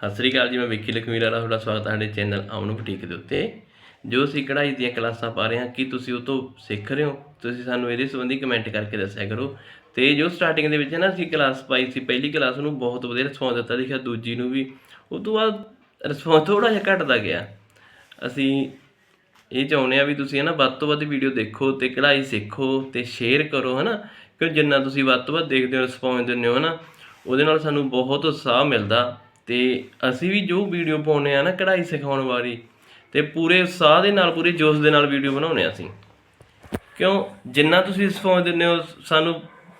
ਸਤਿ ਸ੍ਰੀ ਅਕਾਲ ਜੀ, ਮੈਂ ਵਿੱਕੀ ਲਖਮੀਰ ਵਾਲਾ ਤੁਹਾਡਾ ਸਵਾਗਤ ਹੈ ਸਾਡੇ ਚੈਨਲ ਅਮਨ ਬੁਟੀਕ ਦੇ ਉੱਤੇ। ਜੋ ਅਸੀਂ ਕਢਾਈ ਦੀਆਂ ਕਲਾਸਾਂ ਪਾ ਰਹੇ ਹਾਂ, ਕੀ ਤੁਸੀਂ ਉਹ ਤੋਂ ਸਿੱਖ ਰਹੇ ਹੋ? ਤੁਸੀਂ ਸਾਨੂੰ ਇਹਦੇ ਸੰਬੰਧੀ ਕਮੈਂਟ ਕਰਕੇ ਦੱਸਿਆ ਕਰੋ। ਤੇ ਜੋ ਸਟਾਰਟਿੰਗ ਦੇ ਵਿੱਚ ਹੈ ਨਾ, ਅਸੀਂ ਕਲਾਸ ਪਾਈ ਸੀ, ਪਹਿਲੀ ਕਲਾਸ ਨੂੰ ਬਹੁਤ ਵਧੀਆ ਰਿਸਪੌਂਸ ਦਿੱਤਾ ਦੇਖਿਆ, ਦੂਜੀ ਨੂੰ ਵੀ। ਉਸ ਤੋਂ ਬਾਅਦ ਰਿਸਪੌਂਸ ਥੋੜਾ ਜਿਹਾ ਘਟਦਾ ਗਿਆ। ਅਸੀਂ ਇਹ ਚਾਹੁੰਦੇ ਆ ਵੀ ਤੁਸੀਂ ਹੈ ਨਾ, ਵੱਧ ਤੋਂ ਵੱਧ ਵੀਡੀਓ ਦੇਖੋ ਤੇ ਕਢਾਈ ਸਿੱਖੋ ਤੇ ਸ਼ੇਅਰ ਕਰੋ, ਹੈ ਨਾ। ਕਿਉਂ ਜਿੰਨਾ ਤੁਸੀਂ ਵੱਧ ਤੋਂ ਵੱਧ ਦੇਖਦੇ ਹੋ ਰਿਸਪੌਂਸ ਦਿੰਦੇ ਹੋ, ਹੈ ਨਾ। ਉਹਦੇ ਨਾਲ ਸਾਨੂੰ ਬਹੁਤ ਉਤਸ਼ਾਹ ਮਿਲਦਾ। ਤੇ ਅਸੀਂ ਵੀ ਜੋ ਵੀਡੀਓ ਪਾਉਂਦੇ ਆ ਨਾ ਕਢਾਈ ਸਿਖਾਉਣ ਵਾਲੀ ਤੇ ਪੂਰੇ ਉਤਸ਼ਾਹ ਦੇ ਨਾਲ, ਪੂਰੇ ਜੋਸ਼ ਦੇ ਨਾਲ ਵੀਡੀਓ ਬਣਾਉਂਦੇ ਆ ਅਸੀਂ। ਕਿਉਂ? ਜਿੰਨਾ ਤੁਸੀਂ ਰਿਸਪੌਂਸ ਦਿੰਦੇ ਹੋ, ਸਾਨੂੰ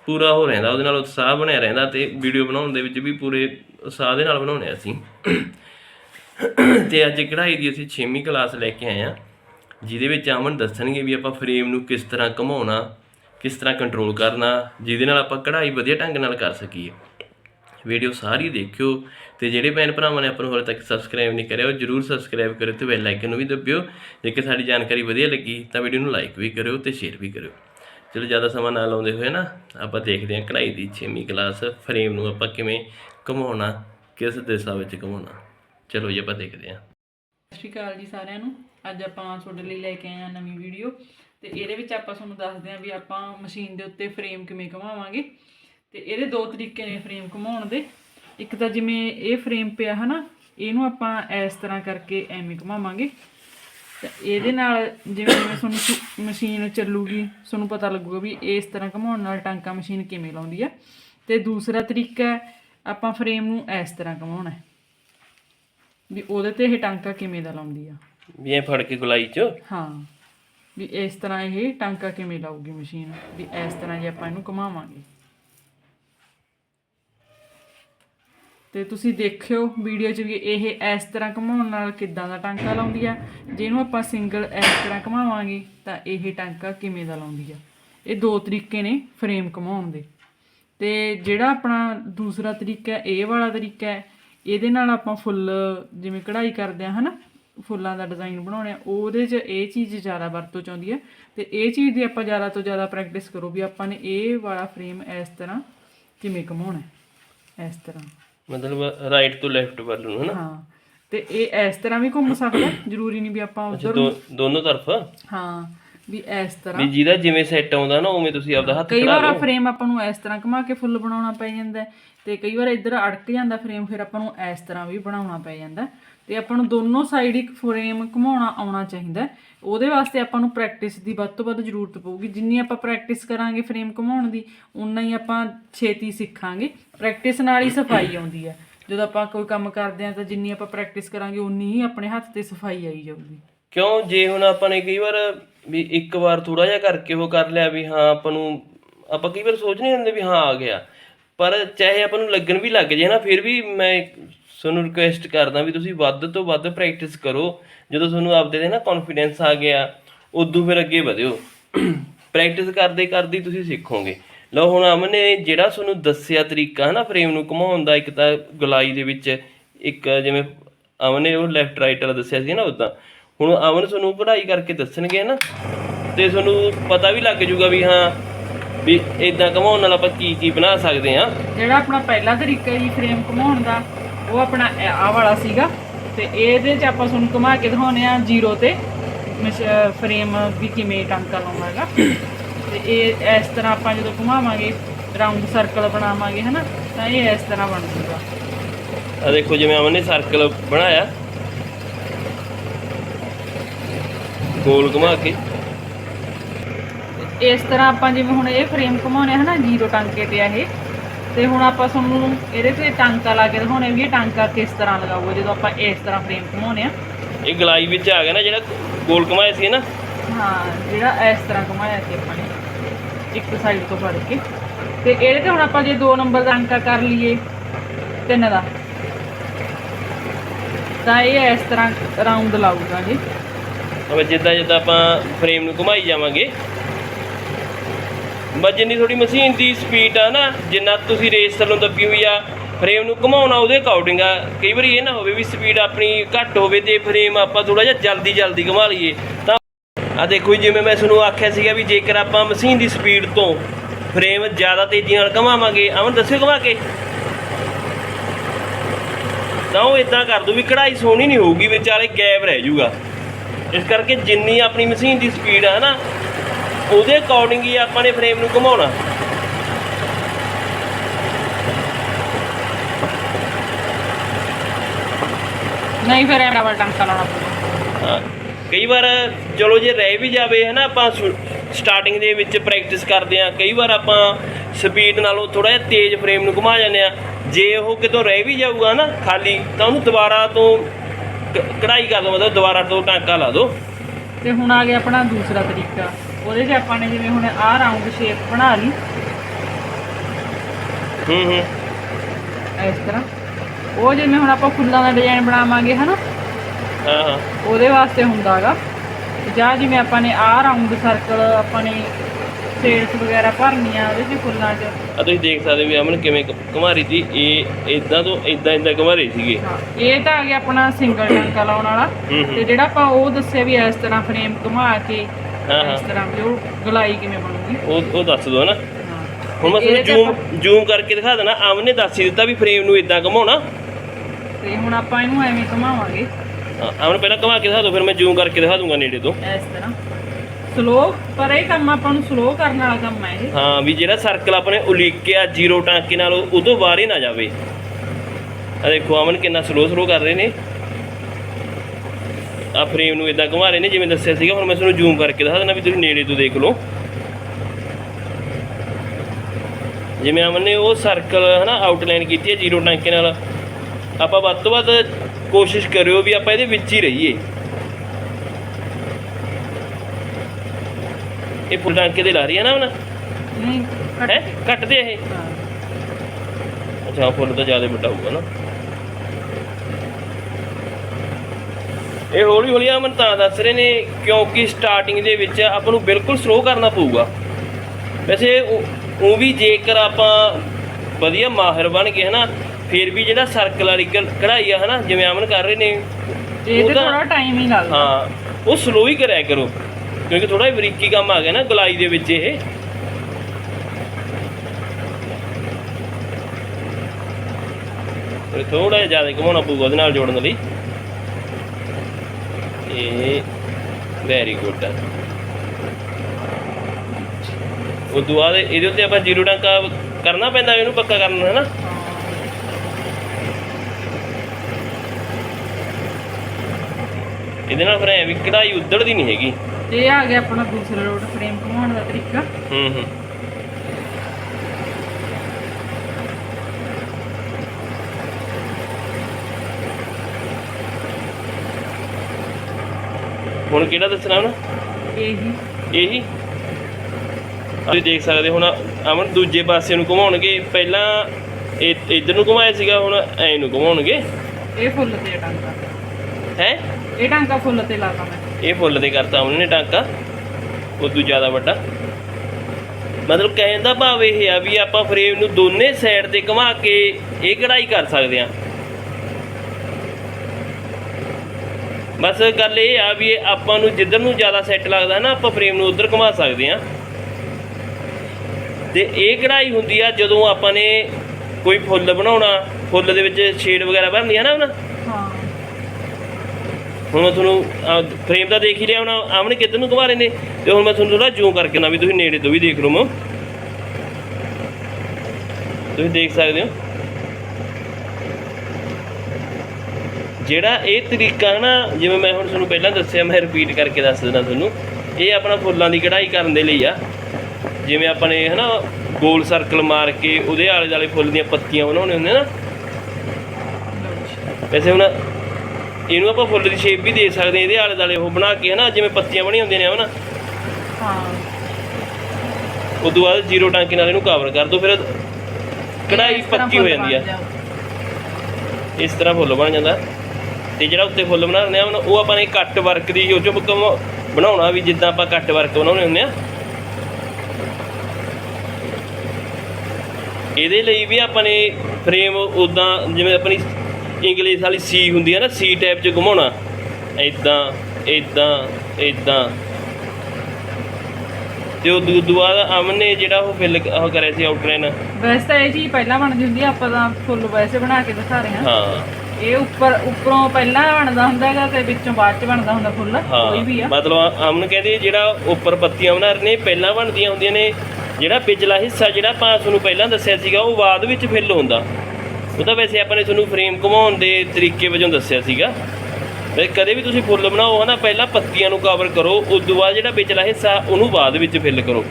ਪੂਰਾ ਹੋ ਰਹਿੰਦਾ, ਉਹਦੇ ਨਾਲ ਉਤਸ਼ਾਹ ਬਣਿਆ ਰਹਿੰਦਾ ਤੇ ਵੀਡੀਓ ਬਣਾਉਣ ਦੇ ਵਿੱਚ ਵੀ ਪੂਰੇ ਉਤਸ਼ਾਹ ਦੇ ਨਾਲ ਬਣਾਉਂਦੇ ਆ ਅਸੀਂ। ਤੇ ਅੱਜ ਕਢਾਈ ਦੀ ਅਸੀਂ 6ਵੀਂ ਕਲਾਸ ਲੈ ਕੇ ਆਏ ਆ, ਜਿਹਦੇ ਵਿੱਚ ਅਮਨ ਦੱਸਣਗੇ ਵੀ ਆਪਾਂ ਫਰੇਮ ਨੂੰ ਕਿਸ ਤਰ੍ਹਾਂ ਘੁਮਾਉਣਾ, ਕਿਸ ਤਰ੍ਹਾਂ ਕੰਟਰੋਲ ਕਰਨਾ, ਜਿਹਦੇ ਨਾਲ ਆਪਾਂ ਕਢਾਈ ਵਧੀਆ ਢੰਗ ਨਾਲ ਕਰ ਸਕੀਏ। ਵੀਡੀਓ ਸਾਰੀ ਦੇਖਿਓ ਤੇ ਜਿਹੜੇ ਭੈਣ ਭਰਾਵਾਂ ਨੇ ਆਪਾਂ ਨੂੰ ਹਾਲੇ ਤੱਕ ਸਬਸਕ੍ਰਾਈਬ ਨਹੀਂ ਕਰਿਆ, ਉਹ ਜਰੂਰ ਸਬਸਕ੍ਰਾਈਬ ਕਰਿਓ ਤੇ ਬੈਲ ਆਈਕਨ ਨੂੰ ਵੀ ਦਬਿਓ ਜੇਕਰ ਸਾਡੀ ਜਾਣਕਾਰੀ ਵਧੀਆ ਲੱਗੀ ਤਾਂ ਵੀਡੀਓ ਨੂੰ ਲਾਈਕ ਵੀ ਕਰਿਓ ਤੇ ਸ਼ੇਅਰ ਵੀ ਕਰਿਓ। ਚਲੋ ਜ਼ਿਆਦਾ ਸਮਾਂ ਨਾ ਲਾਉਂਦੇ ਹੋਏ ਨਾ, ਆਪਾਂ ਦੇਖਦੇ ਹਾਂ ਕਢਾਈ ਦੀ 6ਵੀਂ ਕਲਾਸ ਫਰੇਮ ਨੂੰ ਆਪਾਂ ਕਿਵੇਂ ਘੁਮਾਉਣਾ, ਕਿਸ ਦਿਸ਼ਾ ਵਿੱਚ ਘੁਮਾਉਣਾ। ਚਲੋ ਜੀ, ਆਪਾਂ ਦੇਖਦੇ ਹਾਂ। ਸਤਿ ਸ਼੍ਰੀ ਅਕਾਲ ਜੀ ਸਾਰਿਆਂ ਨੂੰ। ਅੱਜ ਆਪਾਂ ਤੁਹਾਡੇ ਲਈ ਲੈ ਕੇ ਆਏ ਹਾਂ ਨਵੀਂ ਵੀਡੀਓ ਤੇ ਇਹਦੇ ਵਿੱਚ ਆਪਾਂ ਤੁਹਾਨੂੰ ਦੱਸਦੇ ਹਾਂ ਵੀ ਆਪਾਂ ਮਸ਼ੀਨ ਦੇ ਉੱਤੇ ਫਰੇਮ ਕਿਵੇਂ ਘੁਮਾਵਾਂਗੇ ਤੇ ਇਹਦੇ ਦੋ ਤਰੀਕੇ ਨੇ ਫਰੇਮ ਘੁਮਾਉਣ ਦੇ। ਇੱਕ ਤਾਂ ਜਿਵੇਂ ਇਹ ਫਰੇਮ ਪਿਆ ਹਨਾ ਇਹਨੂੰ ਆਪਾਂ ਇਸ ਤਰ੍ਹਾਂ ਕਰਕੇ ਐਵੇਂ ਘੁਮਾਵਾਂਗੇ। ਤੇ ਇਹਦੇ ਨਾਲ ਜਿਵੇਂ ਜਿਵੇਂ ਤੁਹਾਨੂੰ ਮਸ਼ੀਨ ਚੱਲੂਗੀ ਤੁਹਾਨੂੰ ਪਤਾ ਲੱਗੂਗਾ ਵੀ ਇਸ ਤਰ੍ਹਾਂ ਘੁਮਾਉਣ ਨਾਲ ਟਾਂਕਾ ਮਸ਼ੀਨ ਕਿਵੇਂ ਲਾਉਂਦੀ ਆ। ਤੇ ਦੂਸਰਾ ਤਰੀਕਾ ਹੈ, ਆਪਾਂ ਫਰੇਮ ਨੂੰ ਇਸ ਤਰ੍ਹਾਂ ਘੁਮਾਉਣਾ ਹੈ। ਵੀ ਉਹਦੇ ਤੇ ਇਹ ਟਾਂਕਾ ਕਿਵੇਂ ਦਾ ਲਾਉਂਦੀ ਆ। ਵੀ ਇਹ ਫੜ ਕੇ ਗੁਲਾਈ ਚ। ਹਾਂ ਵੀ ਇਸ ਤਰ੍ਹਾਂ ਇਹ ਟਾਂਕਾ ਕਿਵੇਂ ਲਾਊਗੀ ਮਸ਼ੀਨ ਵੀ ਇਸ ਤਰ੍ਹਾਂ ਜੇ ਆਪਾਂ ਇਹਨੂੰ ਘੁਮਾਵਾਂਗੇ। ਤੇ ਤੁਸੀਂ ਦੇਖਿਓ ਵੀਡੀਓ 'ਚ ਵੀ ਇਹ ਇਸ ਤਰ੍ਹਾਂ ਘੁਮਾਉਣ ਨਾਲ ਕਿੱਦਾਂ ਦਾ ਟਾਂਕਾ ਲਾਉਂਦੀ ਆ। ਜਿਹਨੂੰ ਆਪਾਂ ਸਿੰਗਲ ਇਸ ਤਰ੍ਹਾਂ ਘੁਮਾਵਾਂਗੇ, ਤਾਂ ਇਹ ਟਾਂਕਾ ਕਿਵੇਂ ਦਾ ਲਾਉਂਦੀ ਆ। ਇਹ ਦੋ ਤਰੀਕੇ ਨੇ ਫਰੇਮ ਘੁਮਾਉਣ ਦੇ। ਤੇ ਜਿਹੜਾ ਆਪਣਾ ਦੂਸਰਾ ਤਰੀਕਾ, ਇਹ ਵਾਲਾ ਤਰੀਕਾ ਹੈ, ਇਹਦੇ ਨਾਲ ਆਪਾਂ ਫੁੱਲ ਜਿਵੇਂ ਕਢਾਈ ਕਰਦੇ ਆ, ਹਨਾ? ਫੁੱਲਾਂ ਦਾ ਡਿਜ਼ਾਈਨ ਬਣਾਉਣੇ ਆ, ਉਹਦੇ 'ਚ ਇਹ ਚੀਜ਼ ਜ਼ਿਆਦਾ ਵਰਤੋਂ ਚ ਆਉਂਦੀ ਹੈ ਤੇ ਇਹ ਚੀਜ਼ ਦੀ ਆਪਾਂ ਜ਼ਿਆਦਾ ਤੋਂ ਜ਼ਿਆਦਾ ਪ੍ਰੈਕਟਿਸ ਕਰੋ ਵੀ ਆਪਾਂ ਨੇ ਇਹ ਵਾਲਾ ਫਰੇਮ ਇਸ ਤਰ੍ਹਾਂ ਕਿਵੇਂ ਘੁਮਾਉਣਾ ਇਸ ਤਰ੍ਹਾਂ। ਮਤਲਬ ਰਾਈਟ ਤੋਂ ਲੈਫਟ ਵੱਲ ਨੂੰ ਹਨਾ? ਹਾਂ ਤੇ ਇਹ ਇਸ ਤਰ੍ਹਾਂ ਵੀ ਘੁੰਮ ਸਕਦਾ? ਜ਼ਰੂਰੀ ਨਹੀਂ ਵੀ ਆਪਾਂ ਉਧਰ ਦੋ ਦੋਨੋਂ ਤਰਫ? ਹਾਂ ਵੀ ਇਸ ਤਰ੍ਹਾਂ। ਵੀ ਜਿਹਦਾ ਜਿਵੇਂ ਸੈੱਟ ਆਉਂਦਾ ਨਾ ਉਵੇਂ ਤੁਸੀਂ ਆਪਦਾ ਹੱਥ ਕਈ ਵਾਰ ਫਰੇਮ ਆਪਾਂ ਨੂੰ ਇਸ ਤਰ੍ਹਾਂ ਘੁਮਾ ਕੇ ਫੁੱਲ ਬਣਾਉਣਾ ਪੈ ਜਾਂਦਾ ਤੇ ਕਈ ਵਾਰ ਇੱਧਰ ਅੜਕ ਜਾਂਦਾ ਫਰੇਮ ਫਿਰ ਆਪਾਂ ਨੂੰ ਇਸ ਤਰ੍ਹਾਂ ਵੀ ਬਣਾਉਣਾ ਪੈ ਜਾਂਦਾ। ਤੇ ਆਪਾਂ ਨੂੰ ਦੋਨੋਂ ਸਾਈਡ ਇੱਕ ਫਰੇਮ ਘੁਮਾਉਣਾ, ਆਉਣਾ ਚਾਹੀਦਾ ਉਹਦੇ ਵਾਸਤੇ ਆਪਾਂ ਨੂੰ ਪ੍ਰੈਕਟਿਸ ਦੀ ਵੱਧ ਤੋਂ ਵੱਧ ਜ਼ਰੂਰਤ ਪਊਗੀ। ਜਿੰਨੀ ਆਪਾਂ ਪ੍ਰੈਕਟਿਸ ਕਰਾਂਗੇ ਫਰੇਮ ਘੁਮਾਉਣ ਦੀ ਉਨਾ ਹੀ ਆਪਾਂ ਛੇਤੀ ਸਿੱਖਾਂਗੇ। ਪ੍ਰੈਕਟਿਸ ਨਾਲ ਹੀ ਸਫ਼ਾਈ ਆਉਂਦੀ ਹੈ। ਜਦੋਂ ਆਪਾਂ ਕੋਈ ਕੰਮ ਕਰਦੇ ਹਾਂ ਤਾਂ ਜਿੰਨੀ ਆਪਾਂ ਪ੍ਰੈਕਟਿਸ ਕਰਾਂਗੇ ਉਨੀ ਹੀ ਆਪਣੇ ਹੱਥ ਤੇ ਸਫ਼ਾਈ ਆਈ ਜਾਊਗੀ। ਕਿਉਂ? ਜੇ ਹੁਣ ਆਪਾਂ ਨੇ ਕਈ ਵਾਰ ਵੀ ਇੱਕ ਵਾਰ ਥੋੜਾ ਜਿਹਾ ਕਰਕੇ ਉਹ ਕਰ ਲਿਆ ਵੀ ਹਾਂ, ਆਪਾਂ ਨੂੰ ਆਪਾਂ ਕਈ ਵਾਰ ਸੋਚ ਨਹੀਂ ਹੁੰਦੇ ਵੀ ਹਾਂ, ਆ ਗਿਆ। ਪਰ ਚਾਹੇ ਆਪਾਂ ਨੂੰ ਲੱਗਣ ਵੀ ਲੱਗ ਜੇ ਨਾ, ਫਿਰ ਵੀ ਮੈਂ ਤੁਹਾਨੂੰ ਰਿਕੁਐਸਟ ਕਰਦਾ ਵੀ ਤੁਸੀਂ ਵੱਧ ਤੋਂ ਵੱਧ ਪ੍ਰੈਕਟਿਸ ਕਰੋ। ਜਦੋਂ ਤੁਹਾਨੂੰ ਆਪਦੇ ਤੇ ਨਾ ਕੌਨਫੀਡੈਂਸ ਆ ਗਿਆ, ਉਦੋਂ ਫਿਰ ਅੱਗੇ ਵਧਿਓ। ਪ੍ਰੈਕਟਿਸ ਕਰਦੇ ਕਰਦੇ ਤੁਸੀਂ ਸਿੱਖੋਗੇ। ਲਓ, ਹੁਣ ਅਮਨ ਨੇ ਜਿਹੜਾ ਤੁਹਾਨੂੰ ਦੱਸਿਆ ਤਰੀਕਾ ਹੈ ਨਾ ਫਰੇਮ ਨੂੰ ਘੁਮਾਉਣ ਦਾ, ਇੱਕ ਤਾਂ ਗੁਲਾਈ ਦੇ ਵਿੱਚ ਇੱਕ ਜਿਵੇਂ ਅਮਨ ਨੇ ਉਹ ਲੈਫਟ ਰਾਈਟ ਵਾਲਾ ਦੱਸਿਆ ਸੀ ਨਾ ਉਦਾਂ। ਹੁਣ ਅਮਨ ਤੁਹਾਨੂੰ ਪੜ੍ਹਾਈ ਕਰਕੇ ਦੱਸਣਗੇ ਨਾ ਤੇ ਤੁਹਾਨੂੰ ਪਤਾ ਵੀ ਲੱਗ ਜਾਊਗਾ ਵੀ ਹਾਂ, ਵੀ ਇਦਾਂ ਘੁਮਾਉਣ ਨਾਲ ਆਪਾਂ ਕੀ ਕੀ ਬਣਾ ਸਕਦੇ ਹਾਂ। ਜਿਹੜਾ ਆਪਣਾ ਪਹਿਲਾ ਤਰੀਕਾ ਜੀ ਫਰੇਮ ਘੁਮਾਉਣ ਦਾ ਉਹ ਆਪਣਾ ਆਹ ਵਾਲਾ ਸੀਗਾ ਤੇ ਇਹਦੇ 'ਚ ਆਪਾਂ ਤੁਹਾਨੂੰ ਘੁਮਾ ਕੇ ਦਿਖਾਉਨੇ ਆ ਜ਼ੀਰੋ ਤੇ ਫਰੇਮ ਵੀ ਕਿਵੇਂ ਟਾਂਕਾ ਲਾਉਣਾ ਹੈਗਾ ਤੇ ਇਹ ਇਸ ਤਰ੍ਹਾਂ ਆਪਾਂ ਜਦੋਂ ਘੁਮਾਵਾਂਗੇ ਰਾਉਂਡ ਸਰਕਲ ਬਣਾਵਾਂਗੇ ਹਨਾ ਤਾਂ ਇਹ ਇਸ ਤਰ੍ਹਾਂ ਬਣ ਜੂਗਾ ਆ ਦੇਖੋ ਜਿਵੇਂ ਅਮਨ ਨੇ ਸਰਕਲ ਬਣਾਇਆ। ਗੋਲ ਘੁਮਾ ਕੇ। ਇਸ ਤਰ੍ਹਾਂ ਆਪਾਂ ਜਿਵੇਂ ਹੁਣ ਇਹ ਫਰੇਮ ਘੁਮਾਉਣੇ ਹਨਾ ਜ਼ੀਰੋ ਟਾਂਕੇ ਤੇ ਆ ਇਹ। ਤੇ ਹੁਣ ਆਪਾਂ ਤੁਹਾਨੂੰ ਇਹਦੇ ਤੇ ਟਾਂਕਾ ਲਾ ਕੇ ਦਿਖਾਉਣੇ ਵੀ ਇਹ ਟਾਂਕਾ ਕਿਸ ਤਰ੍ਹਾਂ ਲਗਾਊਗਾ ਜਦੋਂ ਆਪਾਂ ਇਸ ਤਰ੍ਹਾਂ ਫਰੇਮ ਘੁਮਾਉਣੇ ਆ ਇਹ ਗਲਾਈ ਵਿੱਚ ਆ ਗਿਆ ਨਾ ਜਿਹੜਾ ਗੋਲ ਘੁਮਾਇਆ ਸੀ ਨਾ? ਹਾਂ ਜਿਹੜਾ ਇਸ ਤਰ੍ਹਾਂ ਘੁਮਾਇਆ ਸੀ ਆਪਾਂ ਨੇ ਇੱਕ ਸਾਈਡ ਤੋਂ ਫੜ ਕੇ। ਤੇ ਇਹਦੇ ਤੇ ਹੁਣ ਆਪਾਂ ਜੇ 2 ਨੰਬਰ ਦਾ ਅੰਕਾ ਕਰ ਲਈਏ ਤਿੰਨ ਦਾ। ਤਾਂ ਇਹ ਇਸ ਤਰ੍ਹਾਂ ਰਾਉਂਡ ਲਾਊਗਾ ਜੀ। ਅਬ ਜਿੱਦਾਂ ਜਿੱਦਾਂ ਆਪਾਂ ਫਰੇਮ ਨੂੰ ਘੁਮਾਈ ਜਾਵਾਂਗੇ। ਬਸ ਜਿੰਨੀ ਤੁਹਾਡੀ ਮਸ਼ੀਨ ਦੀ ਸਪੀਡ ਆ ਨਾ ਜਿੰਨਾ ਤੁਸੀਂ ਰੇਸ ਥੱਲੋਂ ਦੱਬੀ ਹੋਈ ਆ ਫਰੇਮ ਨੂੰ ਘੁਮਾਉਣਾ ਉਹਦੇ ਅਕੋਰਡਿੰਗ ਆ। ਕਈ ਵਾਰੀ ਇਹ ਨਾ ਹੋਵੇ ਵੀ ਸਪੀਡ ਆਪਣੀ ਘੱਟ ਹੋਵੇ ਤੇ ਫਰੇਮ ਆਪਾਂ ਥੋੜਾ ਜਿਹਾ ਜਲਦੀ ਜਲਦੀ ਘੁਮਾ ਲਈਏ ਤਾਂ ਆ ਦੇਖੋ ਜੀ, ਜਿਵੇਂ ਮੈਂ ਤੁਹਾਨੂੰ ਆਖਿਆ ਸੀਗਾ ਵੀ ਜੇਕਰ ਆਪਾਂ ਮਸ਼ੀਨ ਦੀ ਸਪੀਡ ਤੋਂ ਫਰੇਮ ਜ਼ਿਆਦਾ ਤੇਜ਼ੀ ਨਾਲ ਘੁਮਾਵਾਂਗੇ ਅਮਨ ਦੱਸਿਓ ਘੁਮਾ ਕੇ। ਤਾਂ ਉਹ ਇਦਾਂ ਕਰ ਦੂ ਵੀ ਕਢਾਈ ਸੋਹਣੀ ਨਹੀਂ ਹੋਊਗੀ ਵਿਚਾਲੇ ਗੈਪ ਰਹਿ ਜਾਊਗਾ ਇਸ ਕਰਕੇ ਜਿੰਨੀ ਆਪਣੀ ਮਸ਼ੀਨ ਦੀ ਸਪੀਡ ਆ ਨਾ ਉਹਦੇ ਅਕੋਰਡਿੰਗ ਹੀ ਆਪਾਂ ਨੇ ਫਰੇਮ ਨੂੰ ਘੁਮਾਉਣਾ। ਨਹੀਂ ਫਿਰ ਐਂ ਡਬਲ ਟੰਕਾ ਲਾਉਣਾ ਹਾਂ ਕਈ ਵਾਰ ਚਲੋ ਜੇ ਰਹਿ ਵੀ ਜਾਵੇ ਹੈ ਨਾ ਆਪਾਂ ਸਟਾਰਟਿੰਗ ਦੇ ਵਿੱਚ ਪ੍ਰੈਕਟਿਸ ਕਰਦੇ ਆ ਕਈ ਵਾਰ ਆਪਾਂ ਸਪੀਡ ਨਾਲੋਂ ਥੋੜਾ ਜਿਹਾ ਤੇਜ਼ ਫਰੇਮ ਨੂੰ ਘੁਮਾ ਜਾਂਦੇ ਆ ਜੇ ਉਹ ਕਿਤੋਂ ਰਹਿ ਵੀ ਜਾਊਗਾ ਨਾ ਖਾਲੀ ਤਾਂ ਉਹਨੂੰ ਦੁਬਾਰਾ ਤੋਂ ਕਢਾਈ ਕਰ ਦੋ ਮਤਲਬ ਦੁਬਾਰਾ ਤੋਂ ਟਾਂਕਾ ਲਾ ਦੋ। ਤੇ ਹੁਣ ਆ ਗਿਆ ਆਪਣਾ ਦੂਸਰਾ ਤਰੀਕਾ। ਉਹਦੇ 'ਚ ਆਪਾਂ ਨੇ ਜਿਵੇਂ ਹੁਣ ਆਹ ਰਾਉਂਡ ਸ਼ੇਪ ਬਣਾ ਲਈ। ਹੂੰ ਹੂੰ। ਇਸ ਤਰ੍ਹਾਂ। ਉਹ ਜਿਵੇਂ ਹੁਣ ਆਪਾਂ ਫੁੱਲਾਂ ਦਾ ਡਿਜ਼ਾਈਨ ਬਣਾਵਾਂਗੇ ਹਨਾ? ਹਾਂ ਹਾਂ। ਉਹਦੇ ਵਾਸਤੇ ਹੁੰਦਾਗਾ। ਜਾਂ ਜਿਵੇਂ ਆਪਾਂ ਨੇ ਆਹ ਰਾਉਂਡ ਸਰਕਲ ਆਪਾਂ ਨੇ ਸ਼ੇਡਸ ਵਗੈਰਾ ਭਰਨੀਆਂ ਉਹਦੇ 'ਚ ਫੁੱਲਾਂ 'ਚ। ਆ ਤੁਸੀਂ ਦੇਖ ਸਕਦੇ ਵੀ ਅਮਨ ਕਿਵੇਂ ਰਹੀ ਸੀ। ਇਹ ਇਦਾਂ ਤੋਂ ਇਦਾਂ ਇਦਾਂ ਘੁਮਾ ਰਹੀ ਸੀਗੇ ਇਹ ਤਾਂ ਆ ਗਿਆ ਆਪਣਾ ਸਿੰਗਲ ਟੰਕਾ ਲਾਉਣ ਵਾਲਾ। ਤੇ ਜਿਹੜਾ ਆਪਾਂ ਉਹ ਦੱਸਿਆ ਵੀ ਇਸ ਤਰ੍ਹਾਂ ਫਰੇਮ ਘੁਮਾ ਕੇ ਹਾਂ ਹਾਂ। ਇਸ ਤਰ੍ਹਾਂ ਵੀ ਉਹ ਗਲਾਈ ਕਿਵੇਂ ਬਣੂਗੀ? ਉਹ ਉਹ ਦੱਸ ਦੋ ਨਾ। ਹਾਂ। ਹੁਣ ਮੈਂ ਇਹਦੇ 'ਚ ਤੁਹਾਨੂੰ ਜ਼ੂਮ ਜ਼ੂਮ ਕਰਕੇ ਦਿਖਾ ਦੇਣਾ। ਅਮਨ ਨੇ ਦੱਸ ਹੀ ਦਿੱਤਾ ਵੀ ਫਰੇਮ ਨੂੰ ਇਦਾਂ ਘੁਮਾਉਣਾ। ਆਪਾਂ- ਤੇ ਹੁਣ ਆਪਾਂ ਇਹਨੂੰ ਐਵੇਂ ਘੁਮਾਵਾਂਗੇ। ਹਾਂ, ਅਮਨ ਪਹਿਲਾਂ ਘੁਮਾ ਕੇ ਦਿਖਾ ਦਿਓ ਫਿਰ ਮੈਂ ਜ਼ੂਮ ਕਰਕੇ ਦਿਖਾ ਦੂੰਗਾ ਨੇੜੇ ਤੋਂ। ਇਸ ਤਰ੍ਹਾਂ। ਸਲੋ ਪਰ ਇਹ ਕੰਮ ਆਪਾਂ ਨੂੰ ਸਲੋ ਕਰਨ ਵਾਲਾ ਕੰਮ ਹੈ ਇਹ। ਹਾਂ ਵੀ ਜਿਹੜਾ ਸਰਕਲ ਆਪਣੇ ਉਲੀਕਿਆ ਜ਼ੀਰੋ ਟਾਂਕੇ ਨਾਲ ਉਹ ਉਹ ਤੋਂ ਬਾਹਰ ਹੀ ਨਾ ਜਾਵੇ। ਆ ਦੇਖੋ ਅਮਨ ਕਿੰਨਾ ਸਲੋ ਸਲੋ ਕਰ ਰਹੇ ਨੇ। ਆ ਫਰੇਮ ਨੂੰ ਇਦਾਂ ਘੁਮਾ ਰਹੇ ਨੇ ਜਿਵੇਂ ਦੱਸਿਆ ਸੀਗਾ ਹੁਣ ਮੈਂ ਤੁਹਾਨੂੰ ਜ਼ੂਮ ਕਰਕੇ ਦਿਖਾ ਦਿੰਦਾ ਵੀ ਤੁਸੀਂ ਨੇੜੇ ਤੋਂ ਦੇਖ ਲਓ। ਜਿਵੇਂ ਅਮਨ ਨੇ ਉਹ ਸਰਕਲ ਹਨਾ ਆਊਟਲਾਈਨ ਕੀਤੀ ਹੈ ਜ਼ੀਰੋ ਟਾਂਕੇ ਨਾਲ। ਆਪਾਂ ਵੱਧ ਤੋਂ ਵੱਧ ਕੋਸ਼ਿਸ਼ ਕਰਿਓ ਵੀ ਆਪਾਂ ਇਹਦੇ ਵਿੱਚ ਹੀ ਰਹੀਏ। ਇਹ ਫੁੱਲ ਟਾਂਕੇ ਦੇ ਲਾ ਰਹੀ ਹੈ ਨਾ ਅਮਨ? ਨਹੀਂ ਕੱਟਦੇ ਇਹ? ਅੱਛਾ ਫੁੱਲ ਤਾਂ ਜ਼ਿਆਦਾ ਵੱਡਾ ਹੋਊਗਾ ਨਾ। ਇਹ ਹੌਲੀ ਹੌਲੀ ਅਮਨ ਤਾਂ ਦੱਸ ਰਹੇ ਨੇ ਕਿਉਂਕਿ ਸਟਾਰਟਿੰਗ ਦੇ ਵਿੱਚ ਆਪਾਂ ਨੂੰ ਬਿਲਕੁਲ ਸਲੋ ਕਰਨਾ ਪਊਗਾ। ਵੈਸੇ ਉਹ ਵੀ ਜੇਕਰ ਆਪਾਂ ਵਧੀਆ ਮਾਹਿਰ ਬਣ ਗਏ ਹਨਾ ਫਿਰ ਵੀ ਜਿਹੜਾ ਸਰਕਲ ਵਾਲੀ ਕਢਾਈ ਆ ਹਨਾ ਜਿਵੇਂ ਅਮਨ ਕਰ ਰਹੇ ਨੇ ਇਹ ਤੇ ਥੋੜਾ ਟਾਈਮ ਹੀ ਲੱਗਦਾ ਹਾਂ ਉਹ ਸਲੋ ਹੀ ਕਰਿਆ ਕਰੋ ਕਿਉਂਕਿ ਥੋੜਾ ਬਰੀਕੀ ਕੰਮ ਆ ਗਿਆ ਨਾ ਗੁਲਾਈ ਦੇ ਵਿੱਚ ਇਹ। ਥੋੜਾ ਜ਼ਿਆਦਾ ਘੁਮਾਉਣਾ ਪਊਗਾ ਉਹਦੇ ਨਾਲ ਜੋੜਨ ਲਈ। ਇਹ ਵੈਰੀ ਗੁੱਡ ਹੈ ਉਹ ਤੋਂ ਬਾਅਦ ਇਹਦੇ ਉੱਤੇ ਆਪਾਂ ਜ਼ੀਰੋ ਟਾਂਕਾ ਕਰਨਾ ਪੈਂਦਾ ਇਹਨੂੰ ਪੱਕਾ ਕਰਨ ਹੈ ਨਾ ਇਹਦੇ ਨਾਲ ਫਿਰ ਐ ਵੀ ਕਢਾਈ ਉਧੜਦੀ ਨਹੀਂ ਹੈਗੀ। ਇਹ ਆ ਗਿਆ ਆਪਣਾ ਦੂਸਰਾ ਰੋਡ ਫਰੇਮ ਘੁਮਾਉਣ ਦਾ ਤਰੀਕਾ। ਹੂੰ ਹੂੰ। ਹੁਣ ਕਿਹੜਾ ਦੱਸਣਾ ਹੁਣ ਇਹੀ। ਇਹੀ? ਤੁਸੀਂ ਦੇਖ ਸਕਦੇ ਹੁਣ ਅਮਨ ਦੂਜੇ ਪਾਸੇ ਨੂੰ ਘੁਮਾਉਣਗੇ। ਪਹਿਲਾਂ ਇਹ ਇੱਧਰ ਨੂੰ ਘੁਮਾਇਆ ਸੀਗਾ ਹੁਣ ਐ ਨੂੰ ਘੁਮਾਉਣਗੇ। ਇਹ ਫੁੱਲ ਤੇ ਟਾਂਕਾ ਹੈ? ਇਹ ਟਾਂਕਾ ਫੁੱਲ ਤੇ ਲਾਤਾ ਮੈਂ। ਇਹ ਫੁੱਲ ਦੇ ਕਰਤਾ ਉਹਨਾਂ ਨੇ ਟਾਂਕਾ ਉਦੋਂ ਜ਼ਿਆਦਾ ਵੱਡਾ। ਮਤਲਬ ਕਹਿਣ ਦਾ ਭਾਵ ਇਹ ਆ ਵੀ ਆਪਾਂ ਫਰੇਮ ਨੂੰ ਦੋਨੇ ਸਾਈਡ ਤੇ ਘੁਮਾ ਕੇ ਇਹ ਕਢਾਈ ਕਰ ਸਕਦੇ ਆ। ਬਸ ਗੱਲ ਇਹ ਆ ਵੀ ਇਹ ਆਪਾਂ ਨੂੰ ਜਿੱਧਰ ਨੂੰ ਜ਼ਿਆਦਾ ਸੈੱਟ ਲੱਗਦਾ ਨਾ ਆਪਾਂ ਫਰੇਮ ਨੂੰ ਉਧਰ ਘੁਮਾ ਸਕਦੇ ਆ ਤੇ ਇਹ ਕਢਾਈ ਹੁੰਦੀ ਆ ਜਦੋਂ ਆਪਾਂ ਨੇ ਕੋਈ ਫੁੱਲ ਬਣਾਉਣਾ ਫੁੱਲ ਦੇ ਵਿੱਚ ਸ਼ੇਡ ਵਗੈਰਾ ਭਰਨੀ ਆ ਨਾ ਉਹਨਾਂ ਹਾਂ। ਹੁਣ ਮੈਂ ਤੁਹਾਨੂੰ ਫਰੇਮ ਤਾਂ ਦੇਖ ਹੀ ਲਿਆ ਹੁਣ ਆਮਣੇ ਕਿੱਧਰ ਨੂੰ ਘੁਮਾ ਰਹੇ ਨੇ? ਤੇ ਹੁਣ ਮੈਂ ਤੁਹਾਨੂੰ ਥੋੜਾ ਜ਼ੂਮ ਕਰਕੇ ਨਾ ਵੀ ਤੁਸੀਂ ਨੇੜੇ ਤੋਂ ਵੀ ਦੇਖ ਲਓ ਮੈਂ ਤੁਸੀਂ ਦੇਖ ਸਕਦੇ ਹੋ? ਜਿਹੜਾ ਇਹ ਤਰੀਕਾ ਨਾ ਜਿਵੇਂ ਮੈਂ ਹੁਣ ਤੁਹਾਨੂੰ ਪਹਿਲਾਂ ਦੱਸਿਆ ਮੈਂ ਰਿਪੀਟ ਕਰਕੇ ਦੱਸ ਦਿੰਦਾ ਤੁਹਾਨੂੰ ਇਹ ਆਪਣਾ ਫੁੱਲਾਂ ਦੀ ਕਢਾਈ ਕਰਨ ਦੇ ਲਈ ਆ। ਜਿਵੇਂ ਆਪਾਂ ਨੇ ਹਨਾ ਗੋਲ ਸਰਕਲ ਮਾਰ ਕੇ ਉਹਦੇ ਆਲੇ ਦੁਆਲੇ ਫੁੱਲ ਦੀਆਂ ਪੱਤੀਆਂ ਬਣਾਉਣੇ ਹੁੰਦੇ ਨਾ। ਵੈਸੇ ਹੁਣ ਇਹਨੂੰ ਆਪਾਂ ਫੁੱਲ ਦੀ ਸ਼ੇਪ ਵੀ ਦੇ ਸਕਦੇ ਹਾਂ ਇਹਦੇ ਆਲੇ ਦੁਆਲੇ ਉਹ ਬਣਾ ਕੇ ਹਨਾ ਜਿਵੇਂ ਪੱਤੀਆਂ ਬਣੀਆਂ ਹੁੰਦੀਆਂ ਨੇ ਹਨਾ। ਹਾਂ। ਤੋਂ ਬਾਅਦ ਜ਼ੀਰੋ ਟਾਂਕੇ ਨਾਲ ਇਹਨੂੰ ਕਵਰ ਕਰ ਦੋ ਫਿਰ ਕਢਾਈ ਪੱਕੀ ਹੋ ਜਾਂਦੀ ਆ। ਇਸ ਤਰ੍ਹਾਂ ਫੁੱਲ ਬਣ ਜਾਂਦਾ। ਤੇ ਜਿਹੜਾ ਉੱਤੇ ਫੁੱਲ ਬਣਾਉਂਦੇ ਆ ਹੁਣ ਉਹ ਆਪਾਂ ਨੇ ਕੱਟ ਵਰਕ ਦੀ ਜੋ ਜੋ ਬਕਮ ਬਣਾਉਣਾ ਵੀ ਜਿੱਦਾਂ ਆਪਾਂ ਕੱਟ ਵਰਕ ਬਣਾਉਣੇ ਹੁੰਦੇ ਆ। ਇਹਦੇ ਲਈ ਵੀ ਆਪਾਂ ਨੇ ਫਰੇਮ ਉਦਾਂ ਜਿਵੇਂ ਆਪਣੀ ਇੰਗਲਿਸ਼ ਵਾਲੀ ਸੀ ਹੁੰਦੀ ਆ ਨਾ ਸੀ ਟਾਈਪ 'ਚ ਘੁਮਾਉਣਾ। ਇਦਾਂ ਇਦਾਂ ਇਦਾਂ ਤੇ ਉਹ ਦੂ ਬਾਅਦ ਅਮਨ ਨੇ ਜਿਹੜਾ ਉਹ ਫਿਲ ਉਹ ਕਰਿਆ ਸੀ ਆਊਟਲਾਈਨ ਵੈਸੇ ਤਾਂ ਇਹ ਚੀਜ਼ ਪਹਿਲਾਂ ਬਣਦੀ ਹੁੰਦੀ ਆ ਆਪਾਂ ਤਾਂ ਫੁੱਲ ਵੈਸੇ ਬਣਾ ਕੇ ਦਿਖਾ ਰਹੇ ਹਾਂ ਹਾਂ। ਇਹ ਉੱਪਰ ਉੱਪਰੋਂ ਪਹਿਲਾਂ ਬਣਦਾ ਹੁੰਦਾ ਹੈਗਾ ਤੇ ਵਿੱਚੋਂ ਬਾਅਦ ਚ ਬਣਦਾ ਹੁੰਦਾ ਫੁੱਲ ਕੋਈ ਵੀ ਆ। ਮਤਲਬ ਆਮਨ ਕਹਿੰਦੇ ਜਿਹੜਾ ਉੱਪਰ ਪੱਤੀਆਂ ਬਣਾ ਰਹੇ ਨੇ ਪਹਿਲਾਂ ਬਣਦੀਆਂ ਹੁੰਦੀਆਂ ਨੇ। ਜਿਹੜਾ ਪਿਛਲਾ ਹਿੱਸਾ ਜਿਹੜਾ ਆਪਾਂ ਤੁਹਾਨੂੰ ਪਹਿਲਾਂ ਦੱਸਿਆ ਸੀਗਾ ਉਹ ਬਾਅਦ ਵਿੱਚ ਫਿੱਲ ਹੁੰਦਾ। ਉਹ ਤਾਂ ਵੈਸੇ ਆਪਾਂ ਨੇ ਤੁਹਾਨੂੰ ਫਰੇਮ ਘੁਮਾਉਣ ਦੇ ਤਰੀਕੇ ਵਜੋਂ ਦੱਸਿਆ ਸੀਗਾ। ਤੇ ਕਦੇ ਵੀ ਤੁਸੀਂ ਫੁੱਲ ਬਣਾਓ ਹਨਾ ਪਹਿਲਾਂ ਪੱਤੀਆਂ ਨੂੰ ਕਵਰ ਕਰੋ ਉਸ ਤੋਂ ਬਾਅਦ ਜਿਹੜਾ ਪਿਛਲਾ ਹਿੱਸਾ ਉਹਨੂੰ ਬਾਅਦ ਵਿੱਚ ਫਿੱਲ ਕਰੋ।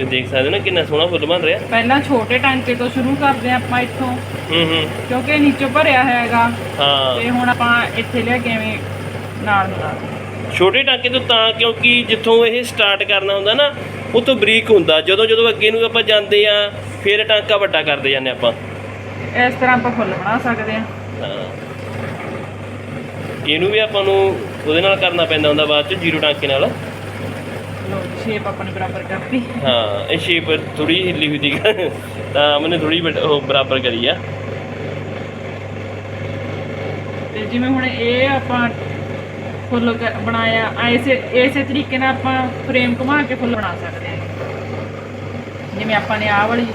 ਇਹ ਦੇਖ ਸਕਦੇ ਹੋ ਨਾ ਕਿੰਨਾ ਸੋਹਣਾ ਫੁੱਲ ਬਣ ਰਿਹਾ। ਪਹਿਲਾਂ ਛੋਟੇ ਟਾਂਕੇ ਤੋਂ ਸ਼ੁਰੂ ਕਰਦੇ ਹਾਂ ਆਪਾਂ ਇੱਥੋਂ। ਹੂੰ ਹੂੰ। ਕਿਉਂਕਿ ਨੀਚੋਂ ਭਰਿਆ ਹੈਗਾ। ਹਾਂ। ਤੇ ਹੁਣ ਆਪਾਂ ਇੱਥੇ ਲਿਆ ਕੇ ਐਵੇਂ ਨਾਲ ਮਿਲਾ ਛੋਟੇ ਟਾਂਕੇ ਤੋਂ ਤਾਂ ਕਿਉਂਕਿ ਜਿੱਥੋਂ ਇਹ ਸਟਾਰਟ ਕਰਨਾ ਹੁੰਦਾ ਨਾ ਉਹ ਤੋਂ ਬਰੀਕ ਹੁੰਦਾ। ਜਦੋਂ ਜਦੋਂ ਅੱਗੇ ਨੂੰ ਆਪਾਂ ਜਾਂਦੇ ਆ ਫਿਰ ਟਾਂਕਾ ਵੱਡਾ ਕਰਦੇ ਜਾਂਦੇ ਆਪਾਂ। ਇਸ ਤਰ੍ਹਾਂ ਆਪਾਂ ਫੁੱਲ ਬਣਾ ਸਕਦੇ ਹਾਂ। ਇਹਨੂੰ ਵੀ ਆਪਾਂ ਨੂੰ ਉਹਦੇ ਨਾਲ ਕਰਨਾ ਪੈਂਦਾ ਹੁੰਦਾ ਬਾਅਦ ਚ ਜ਼ੀਰੋ ਟਾਂਕੇ ਨਾਲ। ਲੋ ਸ਼ੇਪ ਆਪਣੇ ਬਰਾਬਰ ਕਰਤੀ। ਹਾਂ ਇਹ ਸ਼ੇਪ ਥੋੜੀ ਹਿੱਲੀ ਹੋਈ ਸੀ ਤਾਂ ਮੈंने ਥੋੜੀ ਬਰਾਬਰ ਕਰੀ ਆ। ਤੇ ਜਿਵੇਂ ਹੁਣ ਇਹ ਆਪਾਂ ਫੁੱਲ ਬਣਾਇਆ ਐਸੇ ਇਸੇ ਤਰੀਕੇ ਨਾਲ ਆਪਾਂ ਫਰੇਮ ਘੁਮਾ ਕੇ ਫੁੱਲ ਬਣਾ ਸਕਦੇ ਹਾਂ। ਜਿਵੇਂ ਆਪਾਂ ਨੇ ਆਹ ਵਾਲੀ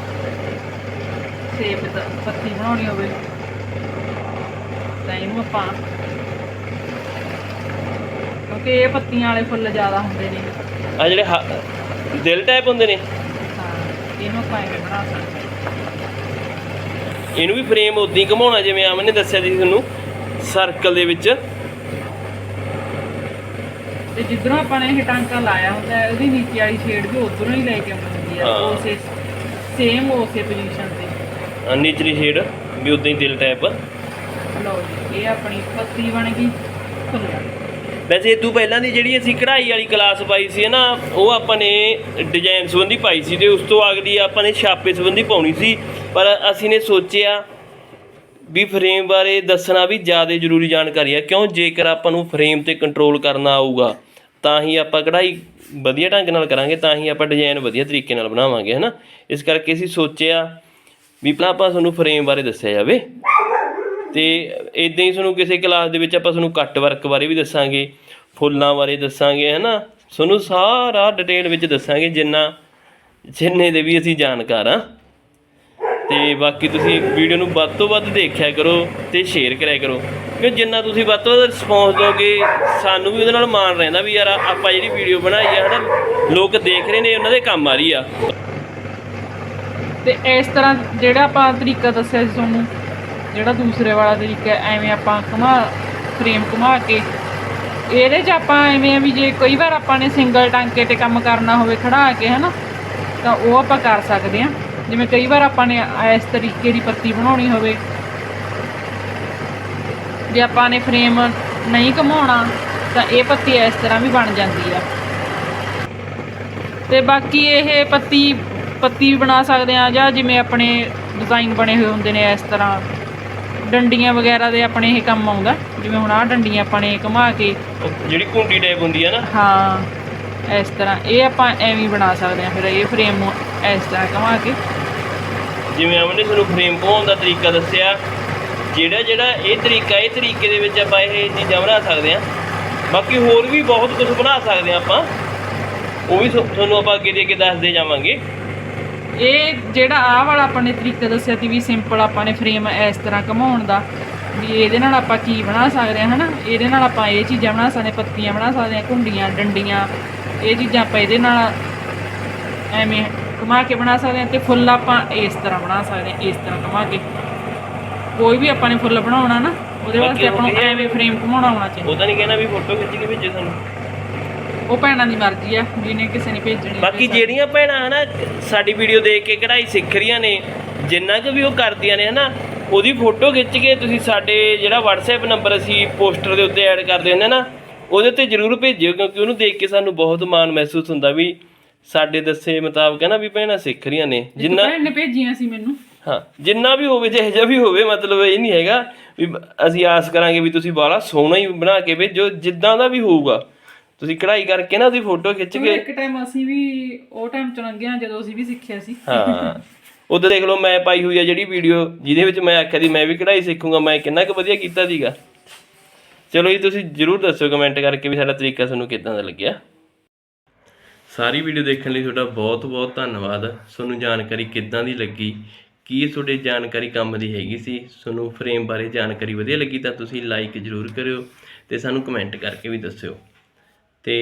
ਸ਼ੇਪ ਪੱਤੀ ਬਣਾਉਣੀ ਹੋਵੇ। ਤਾਂ ਇਹਨੂੰ ਆਪਾਂ ਕਿਉਂਕਿ ਇਹ ਪੱਤੀਆਂ ਵਾਲੇ ਫੁੱਲ ਜ਼ਿਆਦਾ ਹੁੰਦੇ ਨੇ। ਆ ਜਿਹੜੇ ਹ- ਦਿਲ ਟਾਈਪ ਹੁੰਦੇ ਨੇ। ਤਾਂ ਇਹਨੂੰ ਆਪਾਂ ਐਵੇਂ ਬਣਾ ਸਕਦੇ ਹਾਂ। ਇਹਨੂੰ ਵੀ ਫਰੇਮ ਉਦਾਂ ਹੀ ਘਮਾਉਣਾ ਜਿਵੇਂ ਆਮਨ ਨੇ ਦੱਸਿਆ ਸੀ ਤੁਹਾਨੂੰ ਸਰਕਲ ਦੇ ਵਿੱਚ। ਤੇ ਜਿੱਧਰੋਂ ਆਪਾਂ ਨੇ ਇਹ ਟਾਂਕਾ ਲਾਇਆ ਹੁੰਦਾ ਹੈ ਉਹਦੀ ਨੀਚੇ ਵਾਲੀ ਸ਼ੇਡ ਵੀ ਉਧਰੋਂ ਹੀ ਲੈ ਕੇ ਆਉਣੀ ਹੁੰਦੀ ਆ ਹਾਂ। ਉਸੇ ਸੇਮ ਉਸੇ ਪੋਜੀਸ਼ਨ ਤੇ। ਆਹ ਨੀਚਲੀ ਸ਼ੇਡ ਵੀ ਉਦਾਂ ਹੀ ਦਿਲ ਟਾਈਪ ਲਓ ਜੀ ਇਹ ਆਪਣੀ ਪੱਤੀ ਬਣ ਗਈ ਫੁੱਲ ਵੈਸੇ ਇਹ ਤੋਂ ਪਹਿਲਾਂ ਦੀ ਜਿਹੜੀ ਅਸੀਂ ਕਢਾਈ ਵਾਲੀ ਕਲਾਸ ਪਾਈ ਸੀ ਨਾ, ਉਹ ਆਪਾਂ ਨੇ ਡਿਜ਼ਾਈਨ ਸੰਬੰਧੀ ਪਾਈ ਸੀ ਤੇ ਉਸ ਤੋਂ ਅਗਲੀ ਆਪਾਂ ਨੇ ਛਾਪੇ ਸੰਬੰਧੀ ਪਾਉਣੀ ਸੀ। ਪਰ ਅਸੀਂ ਨੇ ਸੋਚਿਆ ਵੀ ਫਰੇਮ ਬਾਰੇ ਦੱਸਣਾ ਵੀ ਜ਼ਿਆਦਾ ਜ਼ਰੂਰੀ ਜਾਣਕਾਰੀ ਹੈ ਕਿਉਂ ਜੇਕਰ ਆਪਾਂ ਨੂੰ ਫਰੇਮ ਤੇ ਕੰਟਰੋਲ ਕਰਨਾ ਆਊਗਾ, ਤਾਂ ਹੀ ਆਪਾਂ ਕਢਾਈ ਵਧੀਆ ਢੰਗ ਨਾਲ ਕਰਾਂਗੇ, ਤਾਂ ਹੀ ਆਪਾਂ ਡਿਜ਼ਾਈਨ ਵਧੀਆ ਤਰੀਕੇ ਨਾਲ ਬਣਾਵਾਂਗੇ, ਹਨਾ? ਇਸ ਕਰਕੇ ਅਸੀਂ ਸੋਚਿਆ ਵੀ ਪਹਿਲਾਂ ਆਪਾਂ ਤੁਹਾਨੂੰ ਫਰੇਮ ਬਾਰੇ ਦੱਸਿਆ ਜਾਵੇ। ਤੇ ਇਦਾਂ ਹੀ ਤੁਹਾਨੂੰ ਕਿਸੇ ਕਲਾਸ ਦੇ ਵਿੱਚ ਆਪਾਂ ਤੁਹਾਨੂੰ ਕੱਟ ਵਰਕ ਬਾਰੇ ਵੀ ਦੱਸਾਂਗੇ, ਫੁੱਲਾਂ ਬਾਰੇ ਦੱਸਾਂਗੇ, ਹਨਾ? ਤੁਹਾਨੂੰ ਸਾਰਾ ਡਿਟੇਲ ਵਿੱਚ ਦੱਸਾਂਗੇ, ਜਿੰਨਾ, ਜਿੰਨੇ ਦੇ ਵੀ ਅਸੀਂ ਜਾਣਕਾਰ ਆ ਤੇ ਬਾਕੀ ਤੁਸੀਂ ਵੀਡੀਓ ਨੂੰ ਵੱਧ ਤੋਂ ਵੱਧ ਦੇਖਿਆ ਕਰੋ ਤੇ ਸ਼ੇਅਰ ਕਰਿਆ ਕਰੋ। ਕਿਉਂ ਜਿੰਨਾ ਤੁਸੀਂ ਵੱਧ ਤੋਂ ਵੱਧ ਰਿਸਪੌਂਸ ਦੋਗੇ ਸਾਨੂੰ ਵੀ ਉਹਦੇ ਨਾਲ ਮਾਣ ਰਹਿੰਦਾ ਵੀ ਯਾਰ, ਆਪਾਂ ਜਿਹੜੀ ਵੀਡੀਓ ਬਣਾਈ ਆ, ਹਨਾ? ਲੋਕ ਦੇਖ ਰਹੇ ਨੇ, ਉਹਨਾਂ ਦੇ ਕੰਮ ਆ ਰਹੀ ਆ। ਤੇ ਇਸ ਤਰ੍ਹਾਂ ਜਿਹੜਾ ਆਪਾਂ ਤਰੀਕਾ ਦੱਸਿਆ ਸੀ ਤੁਹਾਨੂੰ ਜਿਹੜਾ ਦੂਸਰੇ ਵਾਲਾ ਤਰੀਕਾ ਐਵੇਂ ਆਪਾਂ ਘੁਮਾ ਫਰੇਮ ਘੁਮਾ ਕੇ, ਇਹਦੇ 'ਚ ਆਪਾਂ ਐਵੇਂ ਆ ਵੀ ਜੇ ਕਈ ਵਾਰ ਆਪਾਂ ਨੇ ਸਿੰਗਲ ਟਾਂਕੇ ਤੇ ਕੰਮ ਕਰਨਾ ਹੋਵੇ, ਖੜਾ ਕੇ, ਹਨਾ, ਤਾਂ ਉਹ ਆਪਾਂ ਕਰ ਸਕਦੇ ਹਾਂ। ਜਿਵੇਂ ਕਈ ਵਾਰ ਆਪਾਂ ਨੇ ਇਸ ਤਰੀਕੇ ਦੀ ਪੱਤੀ ਬਣਾਉਣੀ ਹੋਵੇ, ਜੇ ਆਪਾਂ ਨੇ ਫਰੇਮ ਨਹੀਂ ਘੁਮਾਉਣਾ, ਤਾਂ ਇਹ ਪੱਤੀ ਇਸ ਤਰ੍ਹਾਂ ਵੀ ਬਣ ਜਾਂਦੀ ਆ। ਤੇ ਬਾਕੀ ਇਹ ਪੱਤੀ ਪੱਤੀ ਵੀ ਬਣਾ ਸਕਦੇ ਆ ਜਾਂ ਜਿਵੇਂ ਆਪਣੇ ਡਿਜ਼ਾਈਨ ਬਣੇ ਹੋਏ ਹੁੰਦੇ ਨੇ ਇਸ ਤਰ੍ਹਾਂ। ਡੰਡੀਆਂ ਵਗੈਰਾ ਦੇ ਆਪਣੇ ਇਹ ਕੰਮ ਆਉਂਦਾ। ਜਿਵੇਂ ਹੁਣ ਆਹ ਡੰਡੀਆਂ ਆਪਾਂ ਨੇ ਘੁਮਾ ਕੇ। ਜਿਹੜੀ ਕੁੰਡੀ ਟਾਈਪ ਹੁੰਦੀ ਆ ਨਾ। ਹਾਂ ਇਸ ਤਰ੍ਹਾਂ। ਇਹ ਆਪਾਂ ਐਵੇਂ ਹੀ ਬਣਾ ਸਕਦੇ ਆ ਫਿਰ ਇਹ ਫਰੇਮ ਨੂੰ ਇਸ ਤਰ੍ਹਾਂ ਘੁਮਾ ਕੇ। ਜਿਵੇਂ ਅਮਨ ਨੇ ਤੁਹਾਨੂੰ ਫਰੇਮ ਪਾਉਣ ਦਾ ਤਰੀਕਾ ਦੱਸਿਆ ਜਿਹੜਾ ਜਿਹੜਾ ਇਹ ਤਰੀਕਾ ਇਹ ਤਰੀਕੇ ਦੇ ਵਿੱਚ ਆਪਾਂ ਇਹ ਚੀਜ਼ਾਂ ਬਣਾ ਸਕਦੇ ਹਾਂ। ਬਾਕੀ ਹੋਰ ਵੀ ਬਹੁਤ ਕੁਝ ਬਣਾ ਸਕਦੇ ਹਾਂ ਆਪਾਂ। ਉਹ ਵੀ ਤੁਹਾਨੂੰ ਆਪਾਂ ਅੱਗੇ ਦੇ ਅੱਗੇ ਦੱਸਦੇ ਜਾਵਾਂਗੇ। ਇਹ ਜਿਹੜਾ ਆਹ ਵਾਲਾ ਆਪਾਂ ਨੇ ਤਰੀਕਾ ਦੱਸਿਆ ਸੀ ਵੀ ਸਿੰਪਲ ਆਪਾਂ ਨੇ ਫਰੇਮ ਇਸ ਤਰ੍ਹਾਂ ਘਮਾਉਣ ਦਾ ਵੀ ਇਹਦੇ ਨਾਲ ਆਪਾਂ ਕੀ ਬਣਾ ਸਕਦੇ ਹਾਂ ਹਨਾ? ਇਹਦੇ ਨਾਲ ਆਪਾਂ ਇਹ ਚੀਜ਼ਾਂ ਬਣਾ ਸਕਦੇ ਹਾਂ ਪੱਤੀਆਂ ਬਣਾ ਸਕਦੇ ਹਾਂ ਘੁੰਡੀਆਂ ਡੰਡੀਆਂ ਇਹ ਚੀਜ਼ਾਂ ਆਪਾਂ ਇਹਦੇ ਨਾਲ ਐਵੇਂ ਘੁਮਾ ਕੇ ਬਣਾ ਸਕਦੇ ਹਾਂ ਤੇ ਫੁੱਲ ਆਪਾਂ ਇਸ ਤਰ੍ਹਾਂ ਬਣਾ ਸਕਦੇ ਹਾਂ ਇਸ ਤਰ੍ਹਾਂ ਘੁਮਾ ਕੇ। ਕੋਈ ਵੀ ਆਪਾਂ ਨੇ ਫੁੱਲ ਬਣਾਉਣਾ ਨਾ ਉਹਦੇ ਵਾਸਤੇ ਆਪਾਂ ਨੂੰ ਐਵੇਂ ਫਰੇਮ ਘੁਮਾਉਣਾ ਆਉਣਾ ਚਾਹੀਦਾ। ਉਹ ਤਾਂ ਨਹੀਂ ਕਹਿਣਾ ਵੀ ਫੋਟੋ ਖਿੱਚ ਕੇ ਭੇਜੇ ਸਾਨੂੰ। ਉਹ ਭੈਣਾਂ ਦੀ ਮਰਜ਼ੀ ਆ ਜਿਹਨੇ ਕਿਸੇ ਨੇ ਭੇਜਣੀ ਬਾਕੀ ਭੇਜ ਜਿਹੜੀਆਂ ਭੈਣਾਂ ਹਨਾ ਸਾਡੀ ਵੀਡੀਓ ਦੇਖ ਕੇ ਕਢਾਈ ਸਿੱਖ ਰਹੀਆਂ ਨੇ ਜਿੰਨਾ ਕੁ ਵੀ ਉਹ ਕਰਦੀਆਂ ਨੇ ਹਨਾ ਉਹਦੀ ਫੋਟੋ ਖਿੱਚ ਕੇ ਤੁਸੀਂ ਸਾਡੇ ਜਿਹੜਾ WhatsApp ਨੰਬਰ ਅਸੀਂ ਪੋਸਟਰ ਦੇ ਉੱਤੇ ਐਡ ਕਰਦੇ ਹੁੰਦੇ ਨਾ ਉਹਦੇ ਉੱਤੇ ਜਰੂਰ ਭੇਜਿਓ ਕਿਉਂਕਿ ਉਹਨੂੰ ਦੇਖ ਕੇ ਸਾਨੂੰ ਬਹੁਤ ਮਾਣ ਮਹਿਸੂਸ ਹੁੰਦਾ ਵੀ ਸਾਡੇ ਦੱਸੇ ਮੁਤਾਬਕ ਹੈ ਨਾ ਵੀ ਭੈਣਾਂ ਸਿੱਖ ਰਹੀਆਂ ਨੇ ਇੱਕ ਜਿੰਨਾ ਭੈਣ ਨੇ ਭੇਜੀਆਂ ਸੀ ਮੈਨੂੰ। ਹਾਂ ਜਿੰਨਾ ਵੀ ਹੋਵੇ ਜਿਹੋ ਜਿਹਾ ਵੀ ਹੋਵੇ ਮਤਲਬ ਇਹ ਨਹੀਂ ਹੈਗਾ ਵੀ ਬ- ਅਸੀਂ ਆਸ ਕਰਾਂਗੇ ਵੀ ਤੁਸੀਂ ਬਾਹਲਾ ਸੋਹਣਾ ਹੀ ਬਣਾ ਕੇ ਭੇਜੋ ਜਿੱਦਾਂ ਦਾ ਵੀ ਹੋਊਗਾ। ਤੁਸੀਂ ਕਢਾਈ ਕਰਕੇ ਨਾ ਉਹਦੀ ਫੋਟੋ ਖਿੱਚ ਕੇ ਇੱਕ ਟਾਈਮ ਅਸੀਂ ਵੀ ਉਹ ਟਾਈਮ ਚ ਲੰਘਿਆ ਜਦੋਂ ਅਸੀਂ ਵੀ ਸਿੱਖਿਆ ਸੀ। ਹਾਂ। ਉਧਰ ਦੇਖ ਲਓ ਮੈਂ ਪਾਈ ਹੋਈ ਆ ਜਿਹੜੀ ਵੀਡੀਓ ਜਿਹਦੇ ਵਿੱਚ ਮੈਂ ਆਖਿਆ ਸੀ ਮੈਂ ਵੀ ਕਢਾਈ ਸਿੱਖੂੰਗਾ ਮੈਂ ਕਿੰਨਾ ਕੁ ਵਧੀਆ ਕੀਤਾ ਸੀਗਾ। ਚਲੋ ਜੀ ਤੁਸੀਂ ਜਰੂਰ ਦੱਸਿਓ ਕਮੈਂਟ ਕਰਕੇ ਵੀ ਸਾਡਾ ਤਰੀਕਾ ਤੁਹਾਨੂੰ ਕਿਦਾਂ ਦਾ ਲੱਗਿਆ। ਸਾਰੀ ਵੀਡੀਓ ਦੇਖਣ ਲਈ ਤੁਹਾਡਾ ਬਹੁਤ ਬਹੁਤ ਧੰਨਵਾਦ। ਤੁਹਾਨੂੰ ਜਾਣਕਾਰੀ ਕਿੱਦਾਂ ਦੀ ਲੱਗੀ? ਕੀ ਤੁਹਾਡੇ ਜਾਣਕਾਰੀ ਕੰਮ ਦੀ ਹੈਗੀ ਸੀ? ਤੁਹਾਨੂੰ ਫਰੇਮ ਬਾਰੇ ਜਾਣਕਾਰੀ ਵਧੀਆ ਲੱਗੀ ਤਾਂ ਤੁਸੀਂ ਲਾਈਕ ਜ਼ਰੂਰ ਕਰਿਓ ਤੇ ਸਾਨੂੰ ਕਮੈਂਟ ਕਰਕੇ ਵੀ ਦੱਸਿਓ। ਤੇ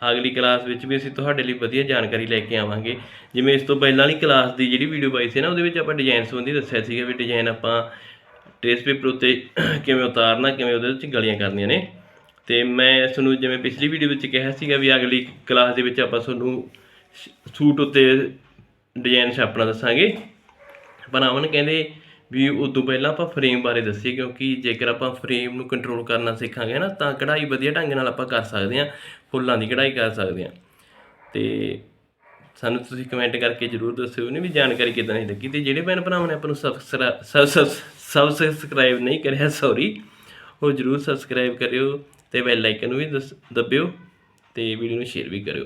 ਅਗਲੀ ਕਲਾਸ ਵਿੱਚ ਵੀ ਅਸੀਂ ਤੁਹਾਡੇ ਲਈ ਵਧੀਆ ਜਾਣਕਾਰੀ ਲੈ ਕੇ ਆਵਾਂਗੇ। ਜਿਵੇਂ ਇਸ ਤੋਂ ਪਹਿਲਾਂ ਵਾਲੀ ਕਲਾਸ ਦੀ ਜਿਹੜੀ ਵੀਡੀਓ ਪਾਈ ਸੀ ਨਾ, ਉਹਦੇ ਵਿੱਚ ਆਪਾਂ ਡਿਜ਼ਾਈਨ ਸੰਬੰਧੀ ਦੱਸਿਆ ਸੀਗਾ ਵੀ ਡਿਜ਼ਾਈਨ ਆਪਾਂ ਟ੍ਰੇਸ ਪੇਪਰ ਉੱਤੇ ਕਿਵੇਂ ਉਤਾਰਨਾ, ਕਿਵੇਂ ਉਹਦੇ ਵਿੱਚ ਗਲੀਆਂ ਕਰਨੀਆਂ ਨੇ। ਤੇ ਮੈਂ ਤੁਹਾਨੂੰ ਜਿਵੇਂ ਪਿਛਲੀ ਵੀਡੀਓ ਵਿੱਚ ਕਿਹਾ ਸੀਗਾ ਵੀ ਅਗਲੀ ਕਲਾਸ ਦੇ ਵਿੱਚ ਆਪਾਂ ਤੁਹਾਨੂੰ ਸੂਟ ਉੱਤੇ ਡਿਜ਼ਾਈਨ ਛਾਪਣਾ ਦੱਸਾਂਗੇ। ਪਰ ਅਮਨ ਕਹਿੰਦੇ ਵੀ ਉਦੋਂ ਪਹਿਲਾਂ ਆਪਾਂ ਫਰੇਮ ਬਾਰੇ ਦੱਸੀਏ, ਕਿਉਂਕਿ ਜੇਕਰ ਆਪਾਂ ਫਰੇਮ ਨੂੰ ਕੰਟਰੋਲ ਕਰਨਾ ਸਿੱਖਾਂਗੇ ਨਾ, ਤਾਂ ਕਢਾਈ ਵਧੀਆ ਢੰਗ ਨਾਲ ਆਪਾਂ ਕਰ ਸਕਦੇ ਹਾਂ, ਫੁੱਲਾਂ ਦੀ ਕਢਾਈ ਕਰ ਸਕਦੇ ਹਾਂ। ਤੇ ਸਾਨੂੰ ਤੁਸੀਂ ਕਮੈਂਟ ਕਰਕੇ ਜਰੂਰ ਦੱਸਿਓ ਨੇ ਵੀ ਜਾਣਕਾਰੀ ਕਿਦਾਂ ਦੀ ਲੱਗੀ, ਤੇ ਜਿਹੜੇ ਭੈਣ ਭਰਾਵਾਂ ਨੇ ਆਪਾਂ ਨੂੰ ਸਬਸਕ੍ਰਾਈਬ ਨਹੀਂ ਕਰਿਆ ਸੌਰੀ ਉਹ ਜਰੂਰ ਸਬਸਕ੍ਰਾਈਬ ਕਰਿਓ ਤੇ ਬੈਲ ਆਈਕਨ ਨੂੰ ਵੀ ਦਸ- ਦੱਬਿਓ ਤੇ ਵੀਡੀਓ ਨੂੰ ਸ਼ੇਅਰ ਵੀ ਕਰਿਓ।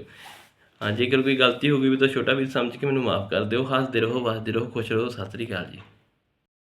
ਹਾਂ, ਜੇਕਰ ਕੋਈ ਗਲਤੀ ਹੋ ਗਈ ਵੀ ਤਾਂ ਛੋਟਾ ਵੀ ਸਮਝ ਕੇ ਮੈਨੂੰ ਮਾਫ ਕਰ ਦਿਓ। ਹੱਸਦੇ ਰਹੋ, ਵਸਦੇ ਰਹੋ, ਖੁਸ਼ ਰਹੋ। ਸਤਿ ਸ੍ਰੀ ਅਕਾਲ ਜੀ।